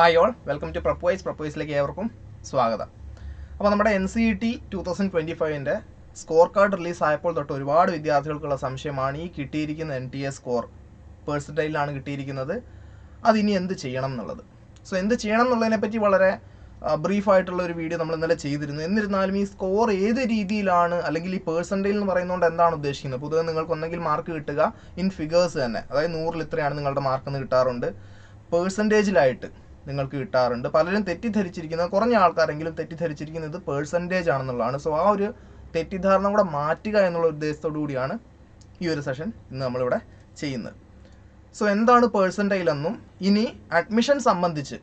Hi all welcome to പ്രപ്പോയ്സ് പ്രപ്പോയ്സിലേക്ക് ഏവർക്കും സ്വാഗതം. അപ്പോൾ നമ്മുടെ N C E T two thousand twenty ഫൈവിന്റെ score card release ആയപ്പോൾ തൊട്ട് ഒരുപാട് വിദ്യാർത്ഥികൾക്കുള്ള സംശയമാണ് ഈ കിട്ടിയിരിക്കുന്ന എൻ ടി എ സ്കോർ പേഴ്സന്റൈലാണ് കിട്ടിയിരിക്കുന്നത്. അതിനി എന്ത് ചെയ്യണം എന്നുള്ളത്. സോ എന്ത് ചെയ്യണം എന്നുള്ളതിനെ പറ്റി വളരെ ബ്രീഫ് ആയിട്ടുള്ള ഒരു വീഡിയോ നമ്മൾ ഇന്നലെ ചെയ്തിരുന്നു. എന്നിരുന്നാലും ഈ സ്കോർ ഏത് രീതിയിലാണ് അല്ലെങ്കിൽ ഈ പേഴ്സന്റേജ് എന്ന് പറയുന്നതുകൊണ്ട് എന്താണ് ഉദ്ദേശിക്കുന്നത്? പൊതുവെ നിങ്ങൾക്ക് ഒന്നെങ്കിൽ മാർക്ക് കിട്ടുക ഇൻ ഫിഗേഴ്സ് തന്നെ. അതായത് നൂറിൽ ഇത്രയാണ് നിങ്ങളുടെ മാർക്ക് എന്ന് കിട്ടാറുണ്ട്. പേഴ്സന്റേജിലായിട്ട് നിങ്ങൾക്ക് കിട്ടാറുണ്ട്. പലരും തെറ്റിദ്ധരിച്ചിരിക്കുന്നത് കുറഞ്ഞ ആൾക്കാരെങ്കിലും തെറ്റിദ്ധരിച്ചിരിക്കുന്നത് പേഴ്സന്റേജ് ആണെന്നുള്ളതാണ്. സോ ആ ഒരു തെറ്റിദ്ധാരണ കൂടെ മാറ്റുക എന്നുള്ള ഉദ്ദേശത്തോടു കൂടിയാണ് ഈ ഒരു സെഷൻ ഇന്ന് നമ്മളിവിടെ ചെയ്യുന്നത്. സോ എന്താണ് പേഴ്സന്റൈൽ എന്നും? ഇനി അഡ്മിഷൻ സംബന്ധിച്ച്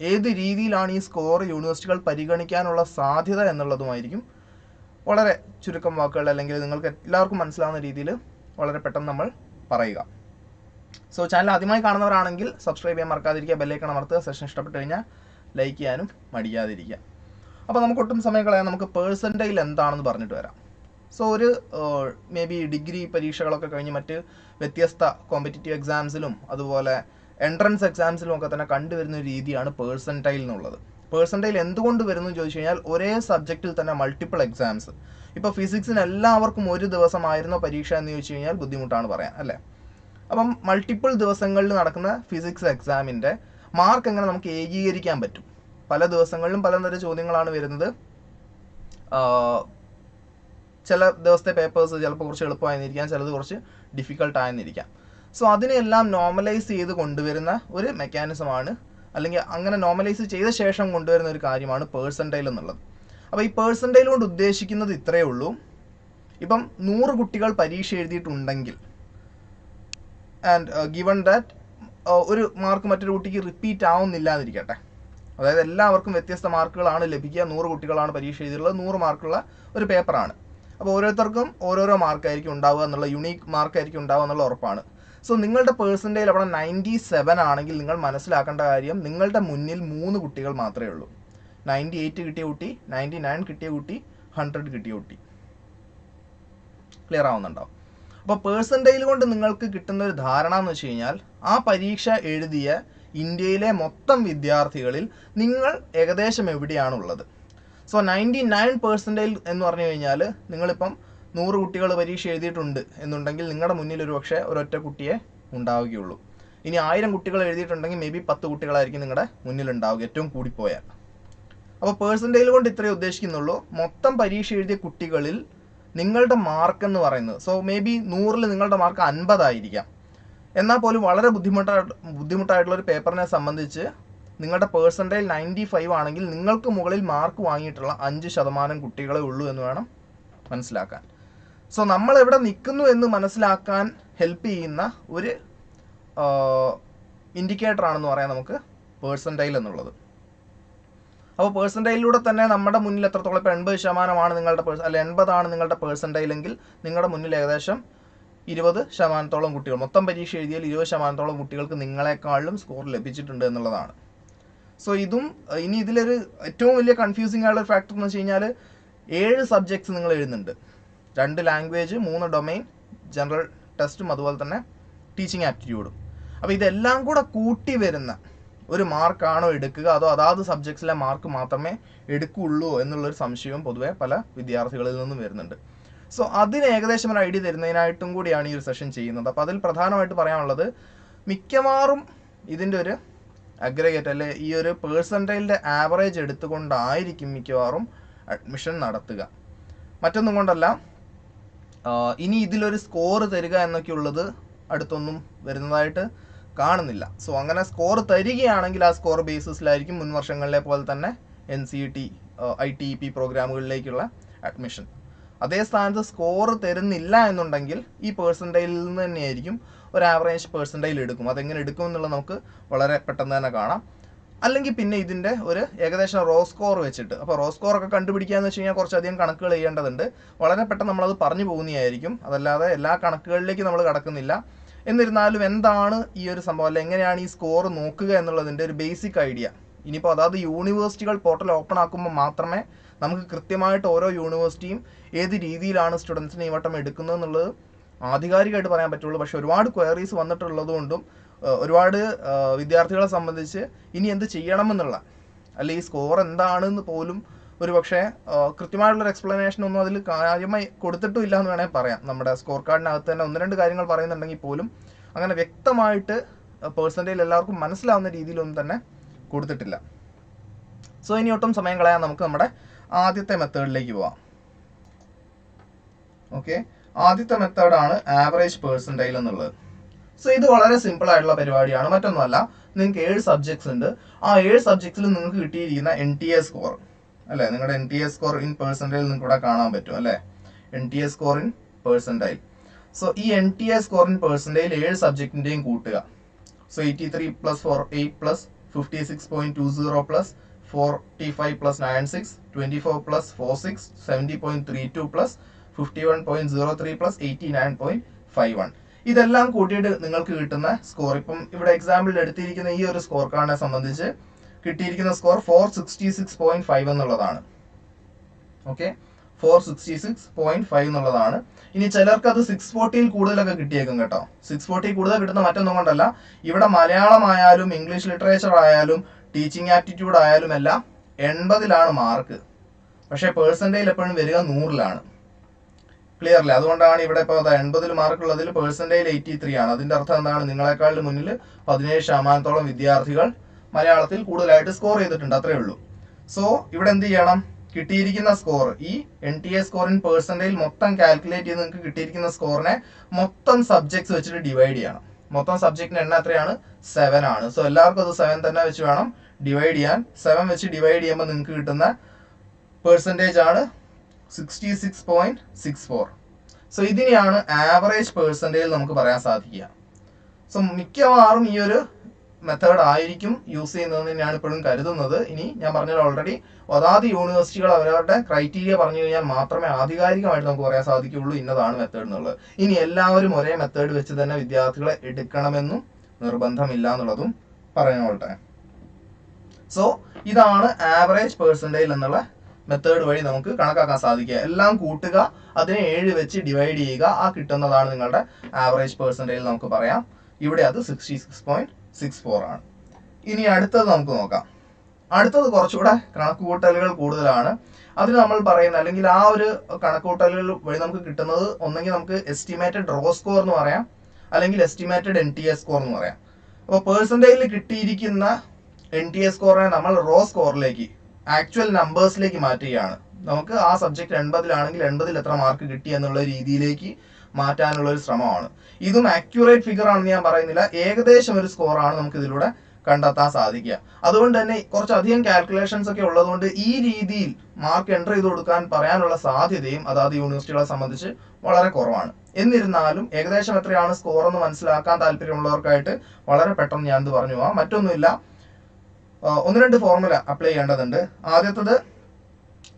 ഏത് രീതിയിലാണ് ഈ സ്കോർ യൂണിവേഴ്സിറ്റികൾ പരിഗണിക്കാനുള്ള സാധ്യത എന്നുള്ളതുമായിരിക്കും വളരെ ചുരുക്കം വാക്കുകൾ അല്ലെങ്കിൽ നിങ്ങൾക്ക് എല്ലാവർക്കും മനസ്സിലാവുന്ന രീതിയിൽ വളരെ പെട്ടെന്ന് നമ്മൾ പറയുക. സോ ചാനൽ ആദ്യമായി കാണുന്നവരാണെങ്കിൽ സബ്സ്ക്രൈബ് ചെയ്യാൻ മറക്കാതിരിക്കുക ബെല്ലൈക്കൺ അമർത്തുക സെഷൻ ഇഷ്ടപ്പെട്ട് കഴിഞ്ഞാൽ ലൈക്ക് ചെയ്യാനും മടിക്കാതിരിക്കുക അപ്പോൾ നമുക്ക് ഒട്ടും സമയം കളയാൻ നമുക്ക് പേഴ്സന്റൈൽ എന്താണെന്ന് പറഞ്ഞിട്ട് വരാം. സോ ഒരു മേ ബി ഡിഗ്രി പരീക്ഷകളൊക്കെ കഴിഞ്ഞ് മറ്റ് വ്യത്യസ്ത കോമ്പറ്റേറ്റീവ് എക്സാംസിലും അതുപോലെ എൻട്രൻസ് എക്സാംസിലും ഒക്കെ തന്നെ കണ്ടുവരുന്ന ഒരു രീതിയാണ് പേഴ്സന്റൈൽ എന്നുള്ളത്. പേഴ്സന്റൈൽ എന്തുകൊണ്ട് വരുന്നു എന്ന് ചോദിച്ചു കഴിഞ്ഞാൽ ഒരേ സബ്ജക്റ്റിൽ തന്നെ മൾട്ടിപ്പിൾ എക്സാംസ് ഇപ്പോൾ ഫിസിക്സിന് എല്ലാവർക്കും ഒരു ദിവസമായിരുന്നോ പരീക്ഷ എന്ന് ചോദിച്ചു കഴിഞ്ഞാൽ ബുദ്ധിമുട്ടാണ് പറയാൻ അല്ലേ? അപ്പം മൾട്ടിപ്പിൾ ദിവസങ്ങളിൽ നടക്കുന്ന ഫിസിക്സ് എക്സാമിന്റെ മാർക്ക് എങ്ങനെ നമുക്ക് ഏകീകരിക്കാൻ പറ്റും? പല ദിവസങ്ങളിലും പലതരം ചോദ്യങ്ങളാണ് വരുന്നത്. ചില ദിവസത്തെ പേപ്പേഴ്സ് ചിലപ്പോൾ കുറച്ച് എളുപ്പമായിരുന്നിരിക്കാം ചിലത് കുറച്ച് ഡിഫിക്കൽട്ട് ആയെന്നിരിക്കാം. സോ അതിനെല്ലാം നോർമലൈസ് ചെയ്ത് കൊണ്ടുവരുന്ന ഒരു മെക്കാനിസമാണ് അല്ലെങ്കിൽ അങ്ങനെ നോർമലൈസ് ചെയ്ത ശേഷം കൊണ്ടുവരുന്ന ഒരു കാര്യമാണ് പേഴ്സന്റൈൽ എന്നുള്ളത്. അപ്പോൾ ഈ പേഴ്സന്റൈൽ കൊണ്ട് ഉദ്ദേശിക്കുന്നത് ഇത്രയേ ഉള്ളൂ. ഇപ്പം നൂറ് കുട്ടികൾ പരീക്ഷ എഴുതിയിട്ടുണ്ടെങ്കിൽ ആൻഡ് ഗിവൺ ദാറ്റ് ഒരു മാർക്ക് മറ്റൊരു കുട്ടിക്ക് റിപ്പീറ്റ് ആവുന്നില്ല എന്നിരിക്കട്ടെ അതായത് എല്ലാവർക്കും വ്യത്യസ്ത മാർക്കുകളാണ് ലഭിക്കുക. നൂറ് കുട്ടികളാണ് പരീക്ഷ എഴുതിയിട്ടുള്ളത്. നൂറ് മാർക്കുള്ള ഒരു പേപ്പറാണ് അപ്പോൾ ഓരോരുത്തർക്കും ഓരോരോ മാർക്കായിരിക്കും ഉണ്ടാവുക എന്നുള്ള യുണീക്ക് മാർക്കായിരിക്കും ഉണ്ടാവുക എന്നുള്ള ഉറപ്പാണ്. സോ നിങ്ങളുടെ പേഴ്സന്റേജ് അവിടെ നയന്റി സെവൻ ആണെങ്കിൽ നിങ്ങൾ മനസ്സിലാക്കേണ്ട കാര്യം നിങ്ങളുടെ മുന്നിൽ മൂന്ന് കുട്ടികൾ മാത്രമേ ഉള്ളൂ. നയന്റി എയ്റ്റ് കിട്ടിയ കുട്ടി നയന്റി നയൻ കിട്ടിയ കുട്ടി ഹൺഡ്രഡ് കിട്ടിയ കുട്ടി. ക്ലിയർ ആവുന്നുണ്ടോ? അപ്പോൾ പേഴ്സന്റേജ് കൊണ്ട് നിങ്ങൾക്ക് കിട്ടുന്ന ഒരു ധാരണ എന്ന് വെച്ച് കഴിഞ്ഞാൽ ആ പരീക്ഷ എഴുതിയ ഇന്ത്യയിലെ മൊത്തം വിദ്യാർത്ഥികളിൽ നിങ്ങൾ ഏകദേശം എവിടെയാണുള്ളത്? സോ നയന്റി നയൻ പേഴ്സന്റേജിൽ എന്ന് പറഞ്ഞു കഴിഞ്ഞാൽ നിങ്ങളിപ്പം നൂറ് കുട്ടികൾ പരീക്ഷ എഴുതിയിട്ടുണ്ട് എന്നുണ്ടെങ്കിൽ നിങ്ങളുടെ മുന്നിൽ ഒരു പക്ഷേ ഒരൊറ്റ കുട്ടിയെ ഉണ്ടാവുകയുള്ളൂ. ഇനി ആയിരം കുട്ടികൾ എഴുതിയിട്ടുണ്ടെങ്കിൽ മേ ബി പത്ത് കുട്ടികളായിരിക്കും നിങ്ങളുടെ മുന്നിൽ ഉണ്ടാവുക ഏറ്റവും കൂടിപ്പോയാൽ. അപ്പോൾ പേഴ്സന്റേജ് കൊണ്ട് ഇത്രയേ ഉദ്ദേശിക്കുന്നുള്ളൂ. മൊത്തം പരീക്ഷ എഴുതിയ കുട്ടികളിൽ നിങ്ങളുടെ മാർക്ക് എന്ന് പറയുന്നത്. സോ മേ ബി നൂറിൽ നിങ്ങളുടെ മാർക്ക് അൻപതായിരിക്കാം. എന്നാൽ പോലും വളരെ ബുദ്ധിമുട്ടായിട്ട് ബുദ്ധിമുട്ടായിട്ടുള്ള ഒരു പേപ്പറിനെ സംബന്ധിച്ച് നിങ്ങളുടെ പേഴ്സന്റേജ് നയന്റി ഫൈവ് ആണെങ്കിൽ നിങ്ങൾക്ക് മുകളിൽ മാർക്ക് വാങ്ങിയിട്ടുള്ള അഞ്ച് ശതമാനം കുട്ടികളെ ഉള്ളൂ എന്ന് വേണം മനസ്സിലാക്കാൻ. സോ നമ്മൾ എവിടെ നിൽക്കുന്നു എന്ന് മനസ്സിലാക്കാൻ ഹെൽപ്പ് ചെയ്യുന്ന ഒരു ഇൻഡിക്കേറ്റർ ആണെന്ന് പറയാം നമുക്ക് പേഴ്സന്റൈൽ എന്നുള്ളത്. അപ്പോൾ പേഴ്സന്റൈലിലൂടെ തന്നെ നമ്മുടെ മുന്നിൽ എത്രത്തോളം ഇപ്പോൾ എൺപത് ശതമാനമാണ് നിങ്ങളുടെ പേഴ്സ് അല്ല എൺപതാണ് നിങ്ങളുടെ പേഴ്സന്റൈലെങ്കിൽ നിങ്ങളുടെ മുന്നിൽ ഏകദേശം ഇരുപത് ശതമാനത്തോളം കുട്ടികൾ മൊത്തം പരീക്ഷ എഴുതിയാൽ ഇരുപത് ശതമാനത്തോളം കുട്ടികൾക്ക് നിങ്ങളെക്കാളും സ്കോർ ലഭിച്ചിട്ടുണ്ട് എന്നുള്ളതാണ്. സോ ഇതും ഇനി ഇതിലൊരു ഏറ്റവും വലിയ കൺഫ്യൂസിങ് ആയുള്ള ഫാക്ടർ എന്ന് വെച്ച് കഴിഞ്ഞാൽ ഏഴ് സബ്ജക്ട്സ് നിങ്ങൾ എഴുതുന്നുണ്ട്. രണ്ട് ലാംഗ്വേജ് മൂന്ന് ഡൊമൈൻ ജനറൽ ടെസ്റ്റും അതുപോലെ തന്നെ ടീച്ചിങ് ആപ്റ്റിറ്റ്യൂഡും അപ്പോൾ ഇതെല്ലാം കൂടെ കൂട്ടി വരുന്ന ഒരു മാർക്കാണോ എടുക്കുക? അതോ അതാത് സബ്ജക്ട്സിലെ മാർക്ക് മാത്രമേ എടുക്കുള്ളൂ എന്നുള്ളൊരു സംശയവും പൊതുവെ പല വിദ്യാർത്ഥികളിൽ നിന്നും വരുന്നുണ്ട്. സോ അതിന് ഏകദേശം ഒരു ഐഡിയ തരുന്നതിനായിട്ടും കൂടിയാണ് ഈ ഒരു സെഷൻ ചെയ്യുന്നത്. അപ്പോൾ അതിൽ പ്രധാനമായിട്ട് പറയാനുള്ളത് മിക്കവാറും ഇതിന്റെ ഒരു അഗ്രഗേറ്റ് അല്ലെ ഈ ഒരു പേഴ്സന്റൈലിന്റെ ആവറേജ് എടുത്തുകൊണ്ടായിരിക്കും മിക്കവാറും അഡ്മിഷൻ നടത്തുക. മറ്റൊന്നും കൊണ്ടല്ല ഇനി ഇതിലൊരു സ്കോർ തരിക എന്നൊക്കെ ഉള്ളത് അടുത്തൊന്നും വരുന്നതായിട്ട് കാണുന്നില്ല. സോ അങ്ങനെ സ്കോർ തരികയാണെങ്കിൽ ആ സ്കോർ ബേസിസിലായിരിക്കും മുൻ വർഷങ്ങളിലെ പോലെ തന്നെ N C T I T E P പ്രോഗ്രാമുകളിലേക്കുള്ള admission അതേ സ്ഥാനത്ത് സ്കോർ തരുന്നില്ല എന്നുണ്ടെങ്കിൽ ഈ പേഴ്സന്റൈലിൽ നിന്ന് തന്നെയായിരിക്കും ഒരു ആവറേജ് പേഴ്സന്റൈൽ എടുക്കും. അതെങ്ങനെ എടുക്കും എന്നുള്ളത് നമുക്ക് വളരെ പെട്ടെന്ന് തന്നെ കാണാം. അല്ലെങ്കിൽ പിന്നെ ഇതിന്റെ ഒരു ഏകദേശം റോ സ്കോർ വെച്ചിട്ട്. അപ്പോൾ റോ സ്കോർ ഒക്കെ കണ്ടുപിടിക്കുക എന്ന് വെച്ച് കഴിഞ്ഞാൽ കുറച്ചധികം കണക്കുകൾ ചെയ്യേണ്ടതുണ്ട്. വളരെ പെട്ടെന്ന് നമ്മളത് പറഞ്ഞു പോകുന്നതായിരിക്കും. അതല്ലാതെ എല്ലാ കണക്കുകളിലേക്കും നമ്മൾ കടക്കുന്നില്ല. എന്നിരുന്നാലും എന്താണ് ഈ ഒരു സംഭവം? അല്ല എങ്ങനെയാണ് ഈ സ്കോർ നോക്കുക എന്നുള്ളതിന്റെ ഒരു ബേസിക് ഐഡിയ ഇനിയിപ്പോൾ അതായത് യൂണിവേഴ്സിറ്റികൾ പോർട്ടൽ ഓപ്പൺ ആക്കുമ്പോൾ മാത്രമേ നമുക്ക് കൃത്യമായിട്ട് ഓരോ യൂണിവേഴ്സിറ്റിയും ഏത് രീതിയിലാണ് സ്റ്റുഡൻസിനെ ഈ വട്ടം എടുക്കുന്നത് എന്നുള്ളത് ആധികാരികമായിട്ട് പറയാൻ പറ്റുള്ളൂ. പക്ഷെ ഒരുപാട് ക്വയറീസ് വന്നിട്ടുള്ളതുകൊണ്ടും ഒരുപാട് വിദ്യാർത്ഥികളെ സംബന്ധിച്ച് ഇനി എന്ത് ചെയ്യണമെന്നുള്ള അല്ലെ ഈ സ്കോർ എന്താണെന്ന് പോലും ഒരു പക്ഷേ കൃത്യമായിട്ടുള്ള എക്സ്പ്ലനേഷൻ ഒന്നും അതിൽ കാര്യമായി കൊടുത്തിട്ടും ഇല്ല എന്ന് വേണമെങ്കിൽ പറയാം. നമ്മുടെ സ്കോർ കാർഡിനകത്ത് തന്നെ ഒന്ന് രണ്ട് കാര്യങ്ങൾ പറയുന്നുണ്ടെങ്കിൽ പോലും അങ്ങനെ വ്യക്തമായിട്ട് പേഴ്സന്റേജ് എല്ലാവർക്കും മനസ്സിലാവുന്ന രീതിയിലൊന്നും തന്നെ കൊടുത്തിട്ടില്ല. സോ ഇനി ഒട്ടും സമയം കളയാൻ നമുക്ക് നമ്മുടെ ആദ്യത്തെ മെത്തേഡിലേക്ക് പോവാം. ഓക്കെ ആദ്യത്തെ മെത്തേഡാണ് ആവറേജ് പേഴ്സന്റൈൽ എന്നുള്ളത്. സോ ഇത് വളരെ സിമ്പിൾ ആയിട്ടുള്ള പരിപാടിയാണ്. മറ്റൊന്നുമല്ല നിങ്ങൾക്ക് ഏഴ് സബ്ജക്ട്സ് ഉണ്ട്. ആ ഏഴ് സബ്ജക്ട്സിൽ നിങ്ങൾക്ക് കിട്ടിയിരിക്കുന്ന എൻ ടി എ സ്കോർ അല്ലേ? നിങ്ങളുടെ N T A score in percentage നിങ്ങൾക്ക് ഇവിടെ കാണാൻ പറ്റും അല്ലേ? N T A score in percentile so ഈ N T A score in percentage ഏഴ് സബ്ജക്റ്റിന്റെയും കൂട്ടുക. So eighty three plus four eight plus fifty six point two zero plus forty five plus nine six twenty four plus four six seventy point three two plus fifty one point zero three plus eighty nine point five one ഇതെല്ലാം കൂട്ടിയിട്ട് നിങ്ങൾക്ക് കിട്ടുന്ന score ഇപ്പം ഇവിടെ എക്സാമ്പിളിൽ എടുത്തിരിക്കുന്ന ഈ ഒരു score കാർഡിനെ സംബന്ധിച്ച് കിട്ടിയിരിക്കുന്ന score four sixty six point five എന്നുള്ളതാണ്. Okay four sixty six point five എന്നുള്ളതാണ്. ഇനി ചിലർക്ക് അത് സിക്സ് ഫോർട്ടിയിൽ കൂടുതലൊക്കെ കിട്ടിയേക്കും കേട്ടോ. സിക്സ് ഫോർട്ടി കൂടുതൽ കിട്ടുന്ന മറ്റൊന്നും കൊണ്ടല്ല. ഇവിടെ മലയാളം ആയാലും ഇംഗ്ലീഷ് ലിറ്ററേച്ചർ ആയാലും ടീച്ചിങ് ആപ്റ്റിറ്റ്യൂഡ് ആയാലും എല്ലാം എൺപതിലാണ് മാർക്ക് പക്ഷേ പേഴ്സന്റേജ് എപ്പോഴും വരിക നൂറിലാണ്. ക്ലിയർ അല്ലേ? അതുകൊണ്ടാണ് ഇവിടെ ഇപ്പോൾ എൺപതിൽ മാർക്ക് ഉള്ളതിൽ പേഴ്സന്റേജ് എയ്റ്റി ത്രീ ആണ്. അതിന്റെ അർത്ഥം എന്താണ്? നിങ്ങളെക്കാളും മുന്നിൽ പതിനേഴ് ശതമാനത്തോളം വിദ്യാർത്ഥികൾ മലയാളത്തിൽ കൂടുതലായിട്ട് സ്കോർ ചെയ്തിട്ടുണ്ട് അത്രേ ഉള്ളൂ. സോ ഇവിടെ എന്ത് ചെയ്യണം? കിട്ടിയിരിക്കുന്ന സ്കോർ ഈ N T A score in percentage മൊത്തം കാൽക്കുലേറ്റ് ചെയ്ത് നിങ്ങൾക്ക് കിട്ടിയിരിക്കുന്ന സ്കോറിനെ മൊത്തം സബ്ജക്ട്സ് വെച്ചിട്ട് ഡിവൈഡ് ചെയ്യണം. മൊത്തം സബ്ജക്റ്റിന്റെ എണ്ണം എത്രയാണ്? സെവൻ ആണ്. സോ എല്ലാവർക്കും അത് സെവൻ തന്നെ വെച്ച് വേണം ഡിവൈഡ് ചെയ്യാൻ. സെവൻ വെച്ച് ഡിവൈഡ് ചെയ്യുമ്പോൾ നിങ്ങൾക്ക് കിട്ടുന്ന പേഴ്സന്റേജ് ആണ് sixty six point six four so ഇതിനെയാണ് ആവറേജ് പേഴ്സന്റേജ് നമുക്ക് പറയാൻ സാധിക്കുക. സോ മിക്കവാറും ഈ ഒരു മെത്തേഡ് ആയിരിക്കും യൂസ് ചെയ്യുന്നതെന്ന് തന്നെയാണ് ഇപ്പോഴും കരുതുന്നത്. ഇനി ഞാൻ പറഞ്ഞത് ഓൾറെഡി അതാത് യൂണിവേഴ്സിറ്റികൾ അവരവരുടെ ക്രൈറ്റീരിയ പറഞ്ഞു കഴിഞ്ഞാൽ മാത്രമേ ആധികാരികമായിട്ട് നമുക്ക് പറയാൻ സാധിക്കുകയുള്ളൂ ഇന്നതാണ് മെത്തേഡ് എന്നുള്ളത്. ഇനി എല്ലാവരും ഒരേ മെത്തേഡ് വെച്ച് തന്നെ വിദ്യാർത്ഥികളെ എടുക്കണമെന്നും നിർബന്ധമില്ല എന്നുള്ളതും പറഞ്ഞോട്ടെ സോ ഇതാണ് ആവറേജ് പേഴ്സന്റേജ് എന്നുള്ള മെത്തേഡ് വഴി നമുക്ക് കണക്കാക്കാൻ സാധിക്കുക. എല്ലാം കൂട്ടുക അതിനെ ഏഴ് വെച്ച് ഡിവൈഡ് ചെയ്യുക ആ കിട്ടുന്നതാണ് നിങ്ങളുടെ ആവറേജ് പേഴ്സന്റേജ് നമുക്ക് പറയാം. ഇവിടെ അത് sixty six point six four ആണ്. ഇനി അടുത്തത് നമുക്ക് നോക്കാം. അടുത്തത് കുറച്ചുകൂടെ കണക്കുകൂട്ടലുകൾ കൂടുതലാണ്. അതിന് നമ്മൾ പറയുന്ന അല്ലെങ്കിൽ ആ ഒരു കണക്കുകൂട്ടലുകൾ വഴി നമുക്ക് കിട്ടുന്നത് ഒന്നെങ്കിൽ നമുക്ക് എസ്റ്റിമേറ്റഡ് റോ സ്കോർ എന്ന് പറയാം. അല്ലെങ്കിൽ estimated N T A score എന്ന് പറയാം. അപ്പോൾ പേഴ്സന്റേജിൽ കിട്ടിയിരിക്കുന്ന എൻ ടി എ സ്കോറിനെ നമ്മൾ റോ സ്കോറിലേക്ക് ആക്ച്വൽ നമ്പേഴ്സിലേക്ക് മാറ്റുകയാണ്. നമുക്ക് ആ സബ്ജക്ട് എൺപതിലാണെങ്കിൽ എൺപതിൽ എത്ര മാർക്ക് കിട്ടി എന്നുള്ള രീതിയിലേക്ക് മാറ്റാനുള്ള ഒരു ശ്രമമാണ്. ഇതും ആക്യുറേറ്റ് ഫിഗർ ആണെന്ന് ഞാൻ പറയുന്നില്ല. ഏകദേശം ഒരു സ്കോറാണ് നമുക്ക് ഇതിലൂടെ കണ്ടെത്താൻ സാധിക്കുക. അതുകൊണ്ട് തന്നെ കുറച്ചധികം കാൽക്കുലേഷൻസ് ഒക്കെ ഉള്ളതുകൊണ്ട് ഈ രീതിയിൽ മാർക്ക് എന്റർ ചെയ്ത് കൊടുക്കാൻ പറയാനുള്ള സാധ്യതയും അതാത് യൂണിവേഴ്സിറ്റികളെ സംബന്ധിച്ച് വളരെ കുറവാണ്. എന്നിരുന്നാലും ഏകദേശം എത്രയാണ് സ്കോർ എന്ന് മനസ്സിലാക്കാൻ താല്പര്യമുള്ളവർക്കായിട്ട് വളരെ പെട്ടെന്ന് ഞാൻ ഇത് പറഞ്ഞു പോവാം. മറ്റൊന്നുമില്ല. ഒന്ന് രണ്ട് ഫോർമുല അപ്ലൈ ചെയ്യേണ്ടതുണ്ട്. ആദ്യത്തത്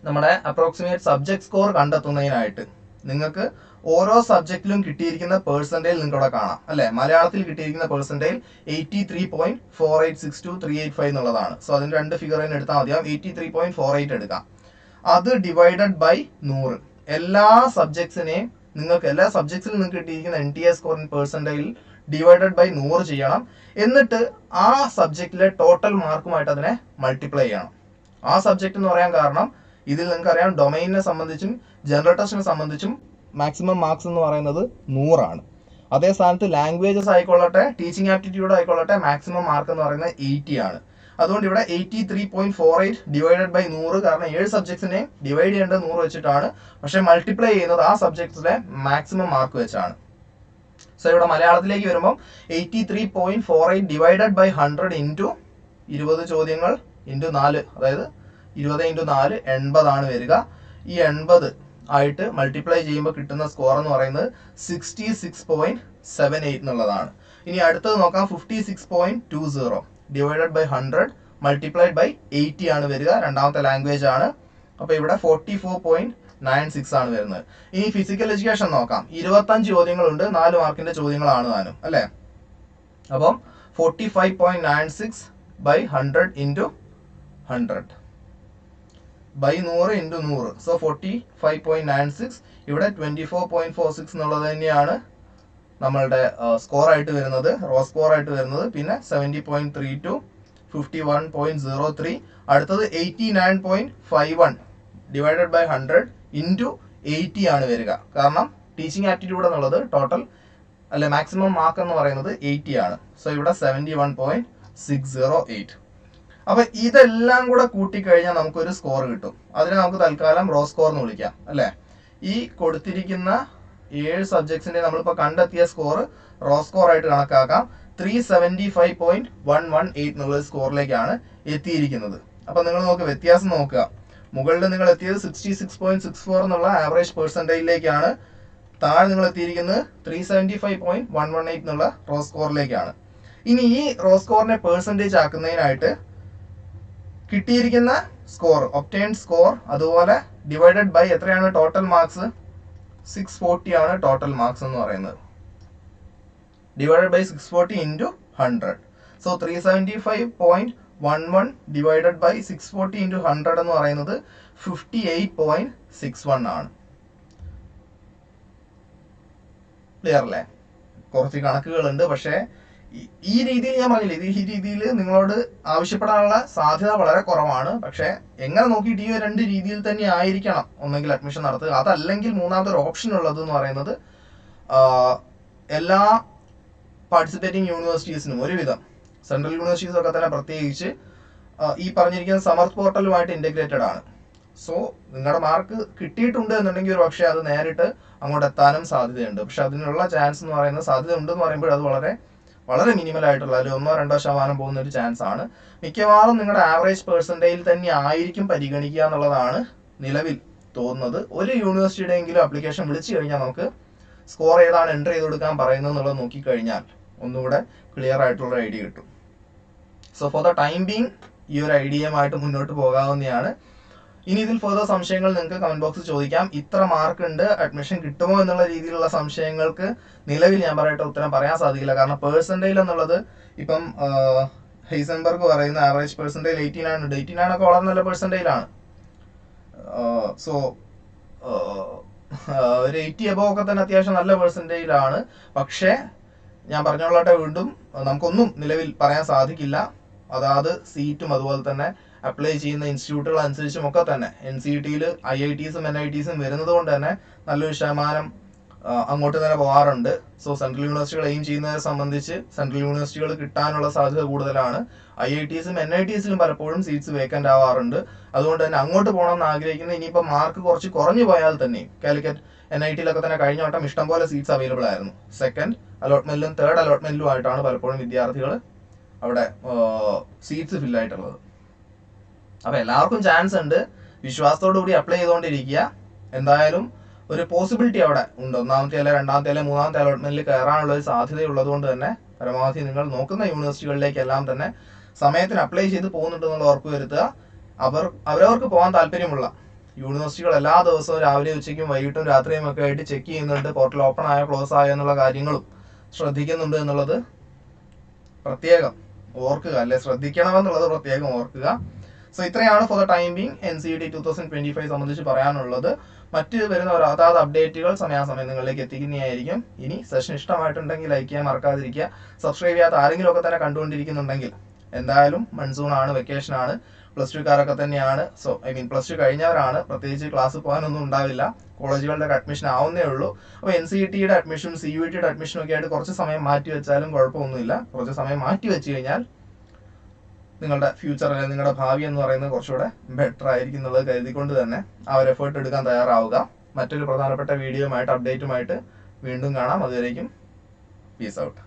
നമ്മുടെ അപ്രോക്സിമേറ്റ് സബ്ജക്ട് സ്കോർ കണ്ടെത്തുന്നതിനായിട്ട്. നിങ്ങൾക്ക് ഓരോ സബ്ജക്റ്റിലും കിട്ടിയിരിക്കുന്ന പേഴ്സന്റേജ് നിങ്ങൾക്ക് ഇവിടെ കാണാം. അല്ലെ? മലയാളത്തിൽ കിട്ടിയിരിക്കുന്ന percentage eighty three point four eight six two three eight five എന്നുള്ളതാണ്. സോ അതിന് രണ്ട് ഫിഗർ തന്നെ എടുത്താൽ മതിയാവും. Eighty three point four eight എടുക്കാം. അത് ഡിവൈഡഡ് ബൈ നൂറ്. എല്ലാ സബ്ജക്ട്സിനെയും നിങ്ങൾക്ക് എല്ലാ സബ്ജക്ട്സിലും നിങ്ങൾക്ക് കിട്ടിയിരിക്കുന്ന N T A score in പേഴ്സന്റേജിൽ divided by നൂറ് ചെയ്യണം. എന്നിട്ട് ആ സബ്ജക്റ്റിലെ ടോട്ടൽ മാർക്കുമായിട്ട് അതിനെ മൾട്ടിപ്ലൈ ചെയ്യണം. ആ സബ്ജക്റ്റ് എന്ന് പറയാൻ കാരണം ഇതിൽ നിങ്ങൾക്ക് അറിയാം ഡൊമൈനിനെ സംബന്ധിച്ചും ജനറൽ ടെസ്റ്റിനെ സംബന്ധിച്ചും മാക്സിമം മാർക്സ് എന്ന് പറയുന്നത് നൂറാണ്. അതേ സ്ഥാനത്ത് ലാംഗ്വേജസ് ആയിക്കൊള്ളട്ടെ ടീച്ചിങ് ആപ്റ്റിറ്റ്യൂഡ് ആയിക്കൊള്ളട്ടെ മാക്സിമം മാർക്ക് എന്ന് പറയുന്നത് എയ്റ്റി ആണ്. അതുകൊണ്ട് ഇവിടെ eighty three point four eight divided by നൂറ് കാരണം ഏഴ് സബ്ജക്ട്സിനെ ഡിവൈഡ് ചെയ്യേണ്ടത് നൂറ് വെച്ചിട്ടാണ്. പക്ഷെ മൾട്ടിപ്ലൈ ചെയ്യുന്നത് ആ സബ്ജക്ട്സിലെ മാക്സിമം മാർക്ക് വെച്ചാണ്. സോ ഇവിടെ മലയാളത്തിലേക്ക് വരുമ്പോൾ eighty three point four eight divided by hundred into ഇരുപത് ചോദ്യങ്ങൾ ഇന്റു നാല് അതായത് ഇരുപത് ഇന്റു നാല് എൺപതാണ് വരിക. ഈ എൺപത് ആയിട്ട് മൾട്ടിപ്ലൈ ചെയ്യുമ്പോൾ കിട്ടുന്ന സ്കോർ എന്ന് പറയുന്നത് sixty six point seven eight എന്നുള്ളതാണ്. ഇനി അടുത്തത് നോക്കാം. Fifty six point two zero divided by hundred multiplied by eighty ആണ് വരിക. രണ്ടാമത്തെ ലാംഗ്വേജ് ആണ്. അപ്പോൾ ഇവിടെ forty four point nine six ആണ് വരുന്നത്. ഇനി ഫിസിക്കൽ എഡ്യൂക്കേഷൻ നോക്കാം. ഇരുപത്തഞ്ച് ചോദ്യങ്ങളുണ്ട്. നാല് മാർക്കിന്റെ ചോദ്യങ്ങളാണ് താനും അല്ലേ? അപ്പം forty five point nine six by hundred into hundred by നൂറ് ഇന്റു നൂറ്. So forty five point nine six ഇവിടെ twenty four point four six എന്നുള്ളത് തന്നെയാണ് നമ്മളുടെ സ്കോറായിട്ട് വരുന്നത്. റോ സ്കോർ ആയിട്ട് വരുന്നത്. പിന്നെ seventy point three two fifty one point zero three അടുത്തത് eighty nine point five one divided by hundred into eighty ആണ് വരിക. കാരണം ടീച്ചിങ് ആറ്റിറ്റ്യൂഡ് എന്നുള്ളത് ടോട്ടൽ അല്ലെ മാക്സിമം മാർക്ക് എന്ന് പറയുന്നത് എയ്റ്റി ആണ്. സോ ഇവിടെ seventy one point six zero eight അപ്പൊ ഇതെല്ലാം കൂടെ കൂട്ടിക്കഴിഞ്ഞാൽ നമുക്കൊരു സ്കോർ കിട്ടും. അതിനെ നമുക്ക് തൽക്കാലം റോ സ്കോർ എന്ന് വിളിക്കാം അല്ലെ? ഈ കൊടുത്തിരിക്കുന്ന ഏഴ് സബ്ജക്ട്സിന്റെ നമ്മളിപ്പോൾ കണ്ടെത്തിയ സ്കോർ റോ സ്കോർ ആയിട്ട് കണക്കാക്കാം. Three seventy five point one one eight എന്നുള്ള സ്കോറിലേക്കാണ് എത്തിയിരിക്കുന്നത്. അപ്പൊ നിങ്ങൾ നോക്ക് വ്യത്യാസം നോക്കുക. മുകളിൽ നിങ്ങൾ എത്തിയത് sixty six point six four എന്നുള്ള ആവറേജ് പെർസെന്റേജിലേക്കാണ് താഴെ നിങ്ങൾ എത്തിയിരിക്കുന്നത് three seventy five point one one eight എന്നുള്ള റോ സ്കോറിലേക്കാണ് ഇനി ഈ റോ സ്കോറിനെ പെർസെന്റേജ് ആക്കുന്നതിനായിട്ട് കിട്ടിയിരിക്കുന്ന സ്കോർ ഒപ്റ്റൈൻ സ്കോർ അതുപോലെ ഡിവൈഡഡ് ബൈ എത്രയാണ് ടോട്ടൽ മാർക്സ് സിക്സ് ഫോർട്ടി ആണ് ടോട്ടൽ മാർക്സ് എന്ന് പറയുന്നത്. Divided by six forty into hundred so three seventy five point one one divided by six forty into hundred എന്ന് പറയുന്നത് fifty eight point six one ആണ്. Clear അല്ലേ? കുറച്ച് കണക്കുകളുണ്ട് പക്ഷേ ഈ- രീതിയിൽ ഞാൻ പറഞ്ഞില്ല ഈ രീതിയിൽ നിങ്ങളോട് ആവശ്യപ്പെടാനുള്ള സാധ്യത വളരെ കുറവാണ്. പക്ഷേ എങ്ങനെ നോക്കിയിട്ട് ഈ രണ്ട് രീതിയിൽ തന്നെ ആയിരിക്കണം ഒന്നെങ്കിൽ അഡ്മിഷൻ നടത്തുക. അതല്ലെങ്കിൽ മൂന്നാമത്തെ ഒരു ഓപ്ഷൻ ഉള്ളത് എന്ന് പറയുന്നത് എല്ലാ പാർട്ടിസിപ്പേറ്റിംഗ് യൂണിവേഴ്സിറ്റീസിനും ഒരുവിധം സെൻട്രൽ യൂണിവേഴ്സിറ്റീസ് ഒക്കെ തന്നെ പ്രത്യേകിച്ച് ഈ പറഞ്ഞിരിക്കുന്ന സമർത്ത് പോർട്ടലുമായിട്ട് ഇന്റഗ്രേറ്റഡ് ആണ്. സോ നിങ്ങളുടെ മാർക്ക് കിട്ടിയിട്ടുണ്ട് എന്നുണ്ടെങ്കിൽ ഒരു പക്ഷേ അത് നേരിട്ട് അങ്ങോട്ട് എത്താനും സാധ്യതയുണ്ട്. പക്ഷെ അതിനുള്ള ചാൻസ് എന്ന് പറയുന്നത് സാധ്യത ഉണ്ടെന്ന് പറയുമ്പോൾ അത് വളരെ വളരെ മിനിമൽ ആയിട്ടുള്ള അല്ലെങ്കിൽ ഒന്നോ രണ്ടോ ശതമാനം പോകുന്ന ഒരു ചാൻസ് ആണ്. മിക്കവാറും നിങ്ങളുടെ ആവറേജ് പേഴ്സന്റേജിൽ തന്നെ ആയിരിക്കും പരിഗണിക്കുക എന്നുള്ളതാണ് നിലവിൽ തോന്നുന്നത്. ഒരു യൂണിവേഴ്സിറ്റിയുടെയെങ്കിലും അപ്ലിക്കേഷൻ വിളിച്ചു കഴിഞ്ഞാൽ നമുക്ക് സ്കോർ ഏതാണ് എന്റർ ചെയ്ത് കൊടുക്കാൻ പറയുന്നത് എന്നുള്ളത് നോക്കിക്കഴിഞ്ഞാൽ ഒന്നുകൂടെ ക്ലിയർ ആയിട്ടുള്ള ഐഡിയ കിട്ടും. So for the time being ഈ ഒരു ഐഡിയയുമായിട്ട് മുന്നോട്ട് പോകാവുന്നതാണ്. ഇനി ഇതിൽ ഫർദർ സംശയങ്ങൾ നിങ്ങൾക്ക് കമന്റ് ബോക്സിൽ ചോദിക്കാം. ഇത്ര മാർക്ക് ഉണ്ട് അഡ്മിഷൻ കിട്ടുമോ എന്നുള്ള രീതിയിലുള്ള സംശയങ്ങൾക്ക് നിലവിൽ ഞാൻ പറയട്ടെ ഉത്തരം പറയാൻ സാധിക്കില്ല. കാരണം പേഴ്സന്റേജ് എന്നുള്ളത് ഇപ്പം ഹൈസൻബർഗ് പറയുന്ന ആവറേജ് പെർസെന്റേജ് എയ്റ്റീൻ ആണ്. എയ്റ്റീൻ ആണ് കോളർ നല്ല പെർസെന്റേജ് ആണ്. സോ ഒരു എയ്റ്റി എബോ ഒക്കെ തന്നെ അത്യാവശ്യം നല്ല പേഴ്സന്റേജിലാണ് പക്ഷേ ഞാൻ പറഞ്ഞോളട്ടെ വീണ്ടും നമുക്കൊന്നും നിലവിൽ പറയാൻ സാധിക്കില്ല. അതാത് സീറ്റും അതുപോലെ തന്നെ അപ്ലൈ ചെയ്യുന്ന ഇൻസ്റ്റിറ്റ്യൂട്ടുകൾ അനുസരിച്ചും ഒക്കെ തന്നെ. എൻ സി ടിയിൽ ഐ ഐ ടീസും എൻ ഐ ടീസും വരുന്നത് കൊണ്ട് തന്നെ നല്ലൊരു ശതമാനം അങ്ങോട്ട് തന്നെ പോകാറുണ്ട്. സോ സെൻട്രൽ യൂണിവേഴ്സിറ്റികൾ എയിം ചെയ്യുന്നതിനെ സംബന്ധിച്ച് സെൻട്രൽ യൂണിവേഴ്സിറ്റികൾ കിട്ടാനുള്ള സാധ്യത കൂടുതലാണ്. ഐ ഐ ടീസും എൻ ഐ ടീസിലും പലപ്പോഴും സീറ്റ്സ് വേക്കന്റ് ആവാറുണ്ട്. അതുകൊണ്ട് തന്നെ അങ്ങോട്ട് പോകണമെന്ന് ആഗ്രഹിക്കുന്ന ഇനിയിപ്പോൾ മാർക്ക് കുറച്ച് കുറഞ്ഞു പോയാൽ തന്നെ കാലിക്കറ്റ് എൻ ഐ ടിയിലൊക്കെ തന്നെ കഴിഞ്ഞ വട്ടം ഇഷ്ടംപോലെ സീറ്റ്സ് അവൈലബിൾ ആയിരുന്നു. സെക്കൻഡ് അലോട്ട്മെന്റിലും തേർഡ് അലോട്ട്മെന്റിലും ആയിട്ടാണ് പലപ്പോഴും വിദ്യാർത്ഥികൾ അവിടെ സീറ്റ്സ് ഫിൽ ആയിട്ടുള്ളത് അപ്പൊ എല്ലാവർക്കും ചാൻസ് ഉണ്ട്. വിശ്വാസത്തോടു കൂടി അപ്ലൈ ചെയ്തുകൊണ്ടിരിക്കുക. എന്തായാലും ഒരു പോസിബിലിറ്റി അവിടെ ഉണ്ട്. ഒന്നാമത്തെ അല്ലെ രണ്ടാമത്തെ അല്ലെ മൂന്നാമത്തെ അലോട്ട്മെന്റിൽ കയറാനുള്ള ഒരു സാധ്യതയുള്ളത് കൊണ്ട് തന്നെ പരമാവധി നിങ്ങൾ നോക്കുന്ന യൂണിവേഴ്സിറ്റികളിലേക്കെല്ലാം തന്നെ സമയത്തിന് അപ്ലൈ ചെയ്ത് പോകുന്നുണ്ടെന്നുള്ള ഉറപ്പ് വരുത്തുക. അവർ അവരവർക്ക് പോകാൻ താല്പര്യമുള്ള യൂണിവേഴ്സിറ്റികൾ എല്ലാ ദിവസവും രാവിലെ ഉച്ചയ്ക്കും വൈകിട്ടും രാത്രിയും ഒക്കെ ആയിട്ട് ചെക്ക് ചെയ്യുന്നുണ്ട്. പോർട്ടൽ ഓപ്പൺ ആയോ ക്ലോസ് ആയോ എന്നുള്ള കാര്യങ്ങളും ശ്രദ്ധിക്കുന്നുണ്ട് എന്നുള്ളത് പ്രത്യേകം ഓർക്കുക. അല്ലെ ശ്രദ്ധിക്കണമെന്നുള്ളത് പ്രത്യേകം ഓർക്കുക. സോ ഇത്രയാണ് for the time being N C D two thousand twenty five സംബന്ധിച്ച് പറയാനുള്ളത്. മറ്റ് വരുന്ന ഒരു അതാത് അപ്ഡേറ്റുകൾ സമയാസമയം നിങ്ങളിലേക്ക് എത്തിക്കുന്നതായിരിക്കും. ഇനി സെഷൻ ഇഷ്ടമായിട്ടുണ്ടെങ്കിൽ ലൈക്ക് ചെയ്യാൻ മറക്കാതിരിക്കുക. സബ്സ്ക്രൈബ് ചെയ്യാത്ത ആരെങ്കിലും ഒക്കെ തന്നെ കണ്ടുകൊണ്ടിരിക്കുന്നുണ്ടെങ്കിൽ എന്തായാലും മൺസൂൺ ആണ് വെക്കേഷൻ ആണ് പ്ലസ് ടുക്കാരൊക്കെ തന്നെയാണ്. So I mean plus two കഴിഞ്ഞവരാണ്. പ്രത്യേകിച്ച് ക്ലാസ് പോകാനൊന്നും ഉണ്ടാവില്ല. കോളേജുകളുടെ അഡ്മിഷൻ ആവുന്നേ ഉള്ളൂ. അപ്പോൾ എൻ സി ടിയുടെ അഡ്മിഷനും സി യു ടിയുടെ അഡ്മിഷനും ഒക്കെ ആയിട്ട് കുറച്ച് സമയം മാറ്റി വെച്ചാലും കുഴപ്പമൊന്നുമില്ല. കുറച്ച് സമയം മാറ്റി വെച്ച് കഴിഞ്ഞാൽ നിങ്ങളുടെ ഫ്യൂച്ചർ അല്ലെങ്കിൽ നിങ്ങളുടെ ഭാവി എന്ന് പറയുന്നത് കുറച്ചുകൂടെ ബെറ്റർ ആയിരിക്കും എന്നുള്ളത് കരുതിക്കൊണ്ട് തന്നെ ആ ഒരു എഫേർട്ട് എടുക്കാൻ തയ്യാറാവുക. മറ്റൊരു പ്രധാനപ്പെട്ട വീഡിയോയുമായിട്ട് അപ്ഡേറ്റുമായിട്ട് വീണ്ടും കാണാം. അതുവരേക്കും പീസ് ഔട്ട്